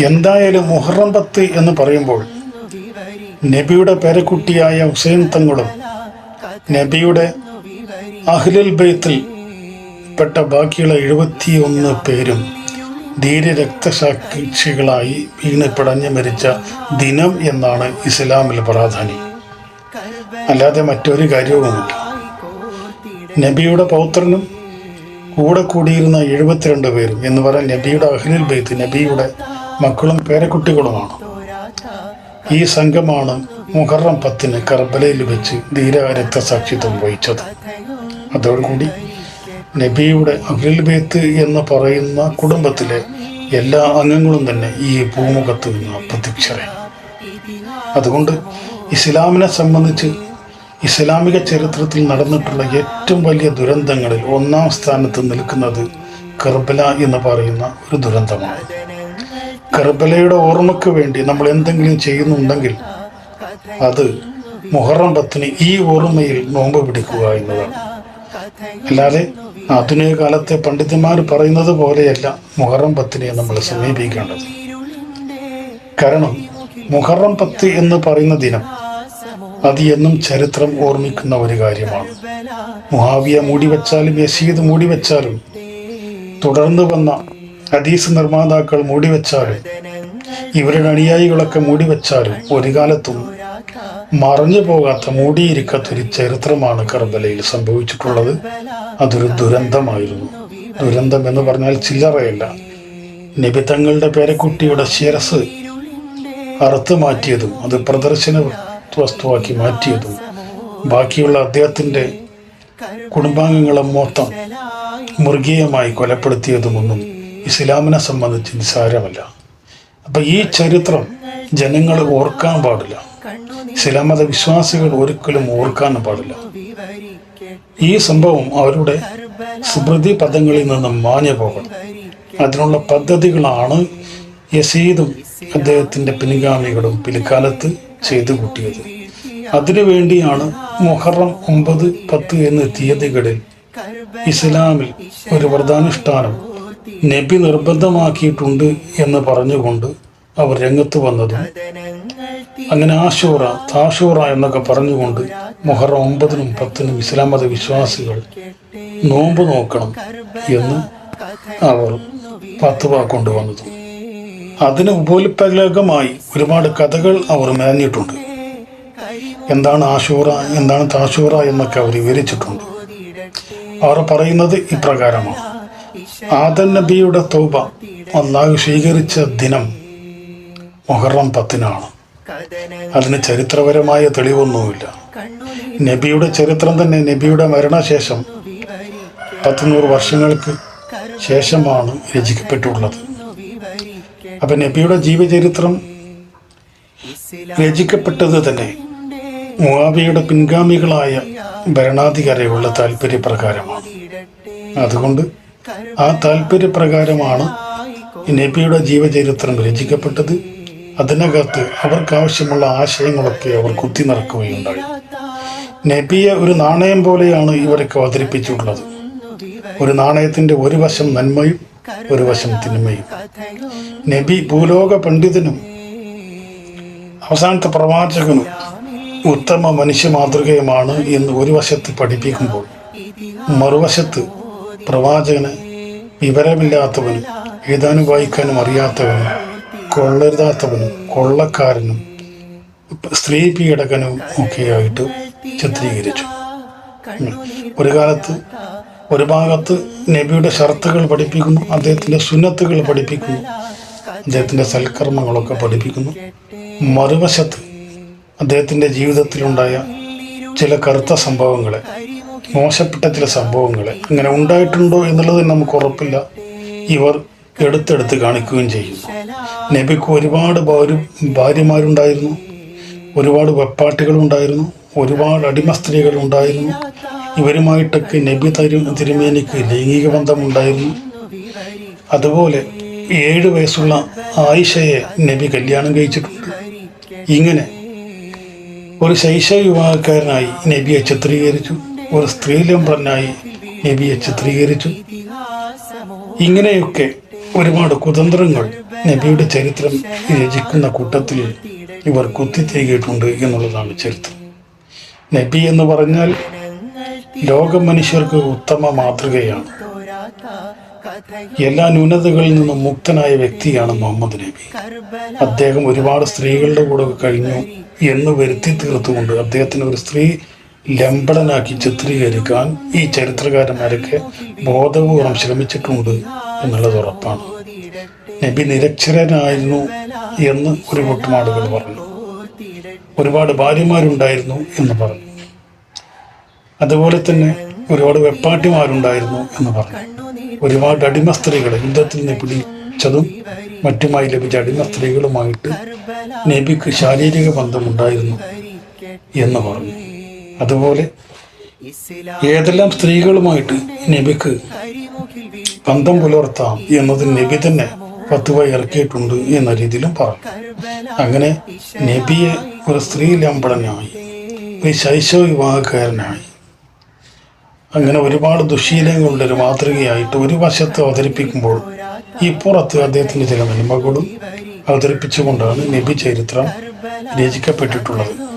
എന്തായാലും മുഹറം പത്ത് എന്ന് പറയുമ്പോൾ നബിയുടെ പേരക്കുട്ടിയായ ഹുസൈൻ തങ്ങളും നബിയുടെ അഹ്ലുൽ ബൈത്തിൽ പെട്ട ബാക്കിയുള്ള എഴുപത്തിയൊന്ന് പേരും ധീര രക്തസാക്ഷികളായി വീണ് പിടഞ്ഞു മരിച്ച ദിനം എന്നാണ് ഇസ്ലാമിൽ പ്രാധാന്യം. അല്ലാതെ മറ്റൊരു കാര്യവുമില്ല നബിയുടെ പൗത്രനും കൂടെ കൂടിയിരുന്ന എഴുപത്തിരണ്ട് പേരും എന്ന് പറയാൻ നബിയുടെ അഹ്ലിൽ ബൈത്ത് നബിയുടെ മക്കളും പേരക്കുട്ടികളുമാണ്. ഈ സംഘമാണ് മുഹറം പത്തിന് കർബലയിൽ വെച്ച് ധീര രക്തസാക്ഷിത്വം വഹിച്ചത്. അതോടുകൂടി നബിയുടെ അഖിൽ ബേത്ത് എന്ന് പറയുന്ന കുടുംബത്തിലെ എല്ലാ അംഗങ്ങളും തന്നെ ഈ ഭൂമുഖത്ത് നിന്ന് അപ്രത്യക്ഷരായി അതുകൊണ്ട് ഇസ്ലാമിനെ സംബന്ധിച്ച് ഇസ്ലാമിക ചരിത്രത്തിൽ നടന്നിട്ടുള്ള ഏറ്റവും വലിയ ദുരന്തങ്ങളിൽ ഒന്നാം സ്ഥാനത്ത് നിൽക്കുന്നത് കർബല എന്ന് പറയുന്ന ഒരു ദുരന്തമാണ്. കർബലയുടെ ഓർമ്മയ്ക്ക് വേണ്ടി നമ്മൾ എന്തെങ്കിലും ചെയ്യുന്നുണ്ടെങ്കിൽ അത് മുഹറം പത്തിന് ഈ ഓർമ്മയിൽ നോമ്പ് പിടിക്കുക എന്നതാണ്. അല്ലാതെ ആധുനിക കാലത്തെ പണ്ഡിതന്മാർ പറയുന്നത് പോലെയല്ല മുഹറം പത്തിനെ നമ്മൾ സമീപിക്കേണ്ടത്. കാരണം മുഹറം പത്ത് എന്ന് പറയുന്ന ദിനം അത് എന്നും ചരിത്രം ഓർമ്മിക്കുന്ന ഒരു കാര്യമാണ്. മുഹാവിയ മൂടിവെച്ചാലും യസീദ് മൂടിവെച്ചാലും തുടർന്ന് വന്ന ഹദീസ് നിർമ്മാതാക്കൾ മൂടിവെച്ചാലും ഇവരുടെ അനുയായികളൊക്കെ മൂടിവെച്ചാലും ഒരു കാലത്തും മറഞ്ഞു പോകാത്ത മൂടിയിരിക്കാത്തൊരു ചരിത്രമാണ് കർബലയിൽ സംഭവിച്ചിട്ടുള്ളത്. അതൊരു ദുരന്തമായിരുന്നു. ദുരന്തം എന്ന് പറഞ്ഞാൽ ചില്ലറയല്ല. നിബിതങ്ങളുടെ പേരക്കുട്ടിയുടെ ശിരസ് അറുത്തു മാറ്റിയതും അത് പ്രദർശന വസ്തുവാക്കി മാറ്റിയതും ബാക്കിയുള്ള അദ്ദേഹത്തിന്റെ കുടുംബാംഗങ്ങളെ മൊത്തം മൃഗീയമായി കൊലപ്പെടുത്തിയതുമൊന്നും ഇസ്ലാമിനെ സംബന്ധിച്ച് നിസ്സാരമല്ല. അപ്പൊ ഈ ചരിത്രം ജനങ്ങൾ ഓർക്കാൻ പാടില്ല. ഇസ്ലാം മത വിശ്വാസികൾ ഒരിക്കലും ഓർക്കാൻ പാടില്ല. ഈ സംഭവം അവരുടെ സ്മൃതി പദങ്ങളിൽ നിന്നും മാഞ്ഞു പോകണം. അതിനുള്ള പദ്ധതികളാണ് യസീദും അദ്ദേഹത്തിന്റെ പിൻഗാമികളും പിൽക്കാലത്ത് ചെയ്തു കൂട്ടിയത്. അതിനുവേണ്ടിയാണ് മുഹറം ഒമ്പത് പത്ത് എന്ന തീയതികളിൽ ഇസ്ലാമിൽ ഒരു വ്രതാനുഷ്ഠാനം നബി നിർബന്ധമാക്കിയിട്ടുണ്ട് എന്ന് പറഞ്ഞുകൊണ്ട് അവർ രംഗത്ത് വന്നതും അങ്ങനെ ആഷൂറ താഷൂറ എന്നൊക്കെ പറഞ്ഞുകൊണ്ട് മുഹറം ഒമ്പതിനും പത്തിനും ഇസ്ലാം മത വിശ്വാസികൾ നോമ്പ് നോക്കണം എന്ന് അവർ പത്തുവ കൊണ്ടുവന്നതും. അതിന് ഉപോൽപകമായി ഒരുപാട് കഥകൾ അവർ മേഞ്ഞിട്ടുണ്ട് എന്താണ് ആഷൂറ എന്താണ് താഷൂറ എന്നൊക്കെ അവർ വിവരിച്ചിട്ടുണ്ട്. അവർ പറയുന്നത് ഇപ്രകാരമാണ്. ആദൻ നബിയുടെ തൗബ അള്ളാഹു സ്വീകരിച്ച ദിനം മൊഹറം പത്തിനാണ്. അതിന് ചരിത്രപരമായ തെളിവൊന്നുമില്ല. നബിയുടെ ചരിത്രം തന്നെ നബിയുടെ മരണശേഷം പത്തുനൂറ് വർഷങ്ങൾക്ക് ശേഷമാണ് രചിക്കപ്പെട്ടുള്ളത്. അപ്പൊ നബിയുടെ ജീവചരിത്രം രചിക്കപ്പെട്ടത് തന്നെ മുവാബിയുടെ പിൻഗാമികളായ ഭരണാധികാരികളുടെ താല്പര്യപ്രകാരമാണ് അതുകൊണ്ട് ആ താല്പര്യപ്രകാരമാണ് നബിയുടെ ജീവചരിത്രം രചിക്കപ്പെട്ടത്. അതിനകത്ത് അവർക്കാവശ്യമുള്ള ആശയങ്ങളൊക്കെ അവർ കുത്തി നിറക്കുകയുണ്ടായി നബിയെ ഒരു നാണയം പോലെയാണ് ഇവരൊക്കെ അവതരിപ്പിച്ചിട്ടുള്ളത്. ഒരു നാണയത്തിന്റെ ഒരു വശം നന്മയും ഒരു വശം തിന്മയും നബി ഭൂലോക പണ്ഡിതനും അവസാനത്തെ പ്രവാചകനും ഉത്തമ മനുഷ്യ മാതൃകയുമാണ് എന്ന് ഒരു വശത്ത് പഠിപ്പിക്കുമ്പോൾ മറുവശത്ത് പ്രവാചകന് വിവരമില്ലാത്തവനും എഴുതാനും വായിക്കാനും അറിയാത്തവനും കൊള്ളരുതാത്തവനും കൊള്ളക്കാരനും സ്ത്രീ പീഡകനും ഒക്കെയായിട്ട് ചിത്രീകരിച്ചു. ഒരു കാലത്ത് ഒരു ഭാഗത്ത് നബിയുടെ ഷർത്തുകൾ പഠിപ്പിക്കുന്നു അദ്ദേഹത്തിന്റെ സുന്നത്തുകൾ പഠിപ്പിക്കുന്നു അദ്ദേഹത്തിന്റെ സൽക്കർമ്മങ്ങളൊക്കെ പഠിപ്പിക്കുന്നു. മറുവശത്ത് അദ്ദേഹത്തിന്റെ ജീവിതത്തിലുണ്ടായ ചില കറുത്ത സംഭവങ്ങളെ മോശപ്പെട്ട ചില സംഭവങ്ങളെ അങ്ങനെ ഉണ്ടായിട്ടുണ്ടോ എന്നുള്ളത് നമുക്ക് ഉറപ്പില്ല. ഇവർ എടുത്തെടുത്ത് കാണിക്കുകയും ചെയ്യുന്നു. നബിക്ക് ഒരുപാട് ഭാര്യ ഭാര്യമാരുണ്ടായിരുന്നു ഒരുപാട് വെപ്പാട്ടികളുണ്ടായിരുന്നു ഒരുപാട് അടിമ സ്ത്രീകൾ ഉണ്ടായിരുന്നു ഇവരുമായിട്ടൊക്കെ നബി തരു തിരുമേനിക്ക് ലൈംഗിക ബന്ധമുണ്ടായിരുന്നു. അതുപോലെ ഏഴ് വയസ്സുള്ള ആയിഷയെ നബി കല്യാണം കഴിച്ചിട്ടുണ്ട്. ഇങ്ങനെ ഒരു ശൈശവ വിവാഹക്കാരനായി നബിയെ ചിത്രീകരിച്ചു. ഒരു സ്ത്രീലംബ്രനായി നബിയെ ചിത്രീകരിച്ചു. ഇങ്ങനെയൊക്കെ ഒരുപാട് കുതന്ത്രങ്ങൾ നബിയുടെ ചരിത്രം രചിക്കുന്ന കൂട്ടത്തിൽ ഇവർ കുത്തിത്തേകിയിട്ടുണ്ട് എന്നുള്ളതാണ് ചരിത്രം. നബി എന്ന് പറഞ്ഞാൽ ലോക മനുഷ്യർക്ക് ഉത്തമ മാതൃകയാണ്. എല്ലാ ന്യൂനതകളിൽ നിന്നും മുക്തനായ വ്യക്തിയാണ് മുഹമ്മദ് നബി. അദ്ദേഹം ഒരുപാട് സ്ത്രീകളുടെ കൂടെ കഴിഞ്ഞു എന്ന് വരുത്തി തീർത്തുകൊണ്ട് അദ്ദേഹത്തിന് ഒരു സ്ത്രീ ലംബടനാക്കി ചിത്രീകരിക്കാൻ ഈ ചരിത്രകാരന്മാരൊക്കെ ബോധപൂർവം ശ്രമിച്ചിട്ടുണ്ട് എന്നുള്ളത് ഉറപ്പാണ്. നബി നിരക്ഷരനായിരുന്നു എന്ന് ഒരു കൂട്ടം ആളുകൾ പറഞ്ഞു. ഒരുപാട് ഭാര്യമാരുണ്ടായിരുന്നു എന്ന് പറഞ്ഞു. അതുപോലെ തന്നെ ഒരുപാട് വെപ്പാട്ടിമാരുണ്ടായിരുന്നു എന്ന് പറഞ്ഞു. ഒരുപാട് അടിമ സ്ത്രീകളെ യുദ്ധത്തിൽ നിന്ന് പിടിച്ചതും മറ്റുമായി ലഭിച്ച അടിമ സ്ത്രീകളുമായിട്ട് നബിക്ക് ശാരീരിക ബന്ധമുണ്ടായിരുന്നു എന്ന് പറഞ്ഞു. അതുപോലെ ഏതെല്ലാം സ്ത്രീകളുമായിട്ട് നബിക്ക് ബന്ധം പുലർത്താം എന്നതിന് നബി തന്നെ പത്തുവ ഇറക്കിയിട്ടുണ്ട് എന്ന രീതിയിലും പറഞ്ഞു. അങ്ങനെ നബിയെ ഒരു സ്ത്രീ ലംബടനായി ഒരു ശൈശവ വിവാഹക്കാരനായി അങ്ങനെ ഒരുപാട് ദുശീലങ്ങളുടെ ഒരു മാതൃകയായിട്ട് ഒരു വശത്ത് അവതരിപ്പിക്കുമ്പോൾ ഇപ്പുറത്ത് അദ്ദേഹത്തിന്റെ ചില നന്മകളും അവതരിപ്പിച്ചുകൊണ്ടാണ് നബി ചരിത്രം രചിക്കപ്പെട്ടിട്ടുള്ളത്.